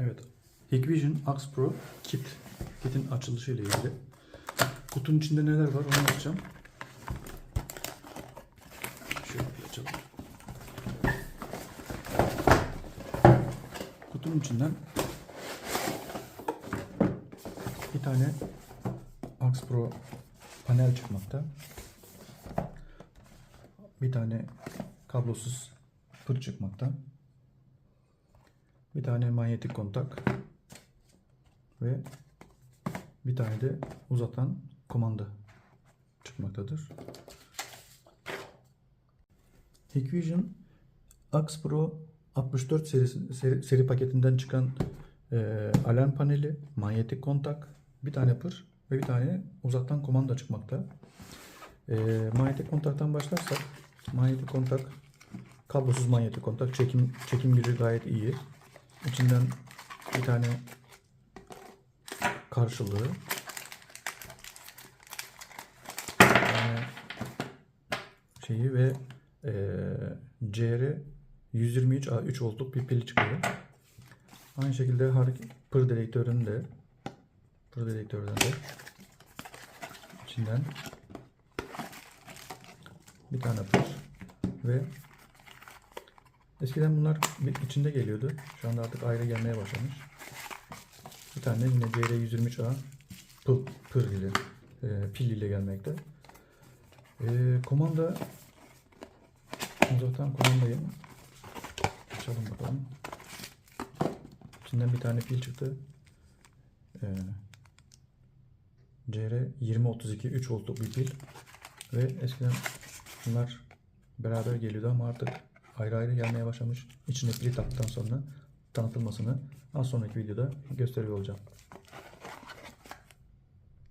Evet. Hikvision Ax Pro Kit. Kit'in açılışı ile ilgili. Kutunun içinde neler var onu açacağım. Şöyle açalım. Kutunun içinden bir tane Ax Pro panel çıkmakta. Bir tane kablosuz pır çıkmakta. Bir tane manyetik kontak ve bir tane de uzatan komanda çıkmaktadır. Hikvision Ax Pro 64 serisi, seri, seri paketinden çıkan e, alarm paneli, manyetik kontak, bir tane pır ve bir tane uzaktan komanda çıkmakta. E, manyetik kontaktan başlarsak, manyetik kontak kablosuz manyetik kontak çekim çekim gücü gayet iyi. İçinden bir tane karşılığı tane şeyi ve e, CR 123 A 3 voltluk bir pil çıkıyor. Aynı şekilde pır dedektörünün de pır dedektörden de içinden bir tane pır ve eskiden bunlar içinde geliyordu. Şu anda artık ayrı gelmeye başlamış. Bir tane yine CR123A pıl, pır ile e, pil ile gelmekte. E, komanda uzaktan kumandayı açalım bakalım. İçinden bir tane pil çıktı. E, CR2032 3 voltluk bir pil ve eskiden bunlar beraber geliyordu ama artık ayrı ayrı gelmeye başlamış. İçine pili taktıktan sonra tanıtılmasını az sonraki videoda gösteriyor olacağım.